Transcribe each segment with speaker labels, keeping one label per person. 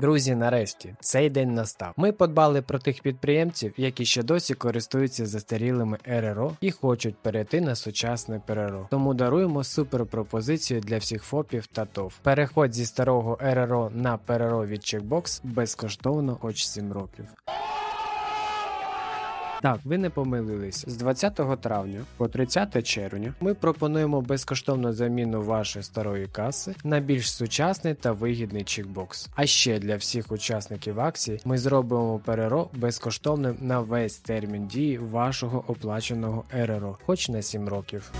Speaker 1: Друзі, нарешті цей день настав. Ми подбали про тих підприємців, які ще досі користуються застарілими РРО і хочуть перейти на сучасне ПРРО. Тому даруємо супер пропозицію для всіх ФОПів та ТОВ. Переходь зі старого РРО на ПРРО від Checkbox безкоштовно хоч 7 років. Так, ви не помилились. З 20 травня по 30 червня ми пропонуємо безкоштовну заміну вашої старої каси на більш сучасний та вигідний чекбокс. А ще для всіх учасників акції ми зробимо ПРРО безкоштовним на весь термін дії вашого оплаченого РРО, хоч на 7 років.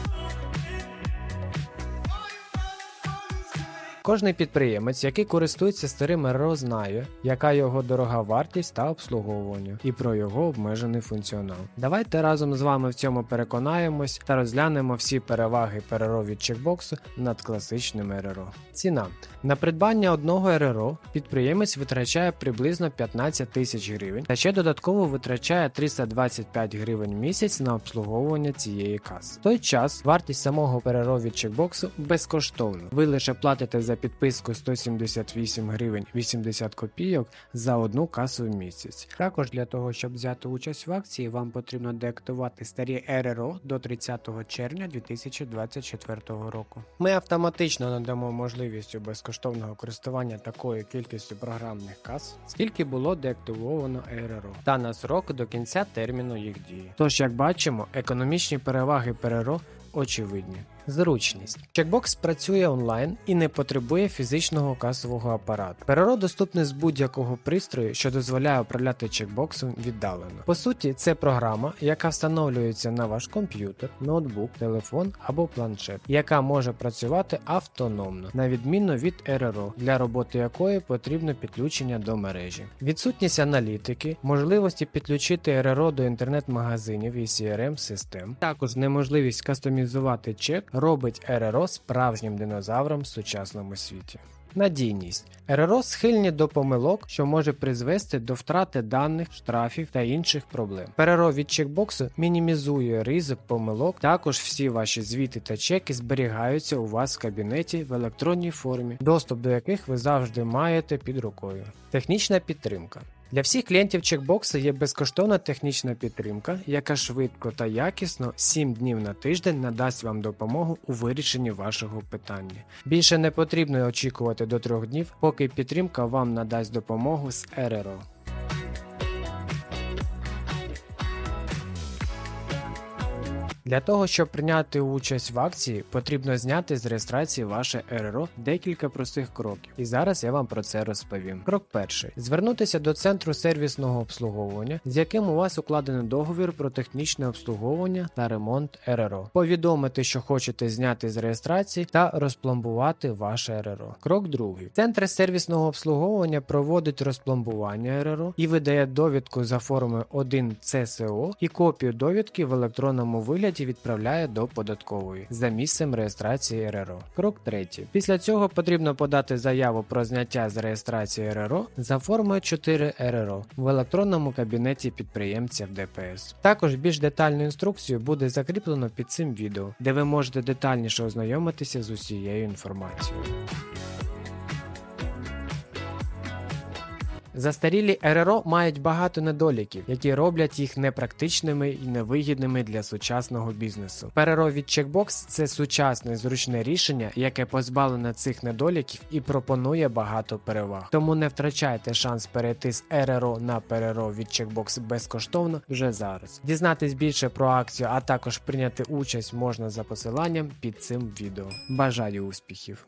Speaker 1: Кожний підприємець, який користується старим РРО, знає, яка його дорога вартість та обслуговування, і про його обмежений функціонал. Давайте разом з вами в цьому переконаємось та розглянемо всі переваги ПРРО від чекбоксу над класичним РРО. Ціна на придбання одного РРО підприємець витрачає приблизно 15 тисяч гривень та ще додатково витрачає 325 гривень в місяць на обслуговування цієї каси. В той час вартість самого ПРРО від чекбоксу безкоштовна. Ви лише платите за підписку 178 гривень 80 копійок за одну касу в місяць. Також для того, щоб взяти участь в акції, вам потрібно деактивувати старі РРО до 30 червня 2024 року. Ми автоматично надамо можливість безкоштовного користування такою кількістю програмних кас, скільки було деактивовано РРО, та на срок до кінця терміну їх дії. Тож, як бачимо, економічні переваги ПРРО очевидні. Зручність. Чекбокс працює онлайн і не потребує фізичного касового апарату. ПРРО доступне з будь-якого пристрою, що дозволяє управляти чекбоксом віддалено. По суті, це програма, яка встановлюється на ваш комп'ютер, ноутбук, телефон або планшет, яка може працювати автономно, на відміну від РРО, для роботи якої потрібно підключення до мережі. Відсутність аналітики, можливості підключити РРО до інтернет-магазинів і crm систем також неможливість кастомізувати чек робить РРО справжнім динозавром в сучасному світі. Надійність РРО схильні до помилок, що може призвести до втрати даних, штрафів та інших проблем. ПРРО від чекбоксу мінімізує ризик помилок. Також всі ваші звіти та чеки зберігаються у вас в кабінеті в електронній формі, доступ до яких ви завжди маєте під рукою. Технічна підтримка. Для всіх клієнтів чекбокса є безкоштовна технічна підтримка, яка швидко та якісно 7 днів на тиждень надасть вам допомогу у вирішенні вашого питання. Більше не потрібно очікувати до 3 днів, поки підтримка вам надасть допомогу з РРО. Для того, щоб прийняти участь в акції, потрібно зняти з реєстрації ваше РРО декілька простих кроків. І зараз я вам про це розповім. Крок перший: звернутися до центру сервісного обслуговування, з яким у вас укладено договір про технічне обслуговування та ремонт РРО. Повідомити, що хочете зняти з реєстрації та розпломбувати ваше РРО. Крок другий: центр сервісного обслуговування проводить розпломбування РРО і видає довідку за формою 1 ЦСО і копію довідки в електронному вигляді відправляє до податкової за місцем реєстрації РРО. Крок третій. Після цього потрібно подати заяву про зняття з реєстрації РРО за формою 4 РРО в електронному кабінеті підприємця в ДПС. Також більш детальну інструкцію буде закріплено під цим відео, де ви можете детальніше ознайомитися з усією інформацією. Застарілі РРО мають багато недоліків, які роблять їх непрактичними і невигідними для сучасного бізнесу. ПРРО від Checkbox – це сучасне зручне рішення, яке позбавлене цих недоліків і пропонує багато переваг. Тому не втрачайте шанс перейти з РРО на ПРРО від Checkbox безкоштовно вже зараз. Дізнатись більше про акцію, а також прийняти участь можна за посиланням під цим відео. Бажаю успіхів!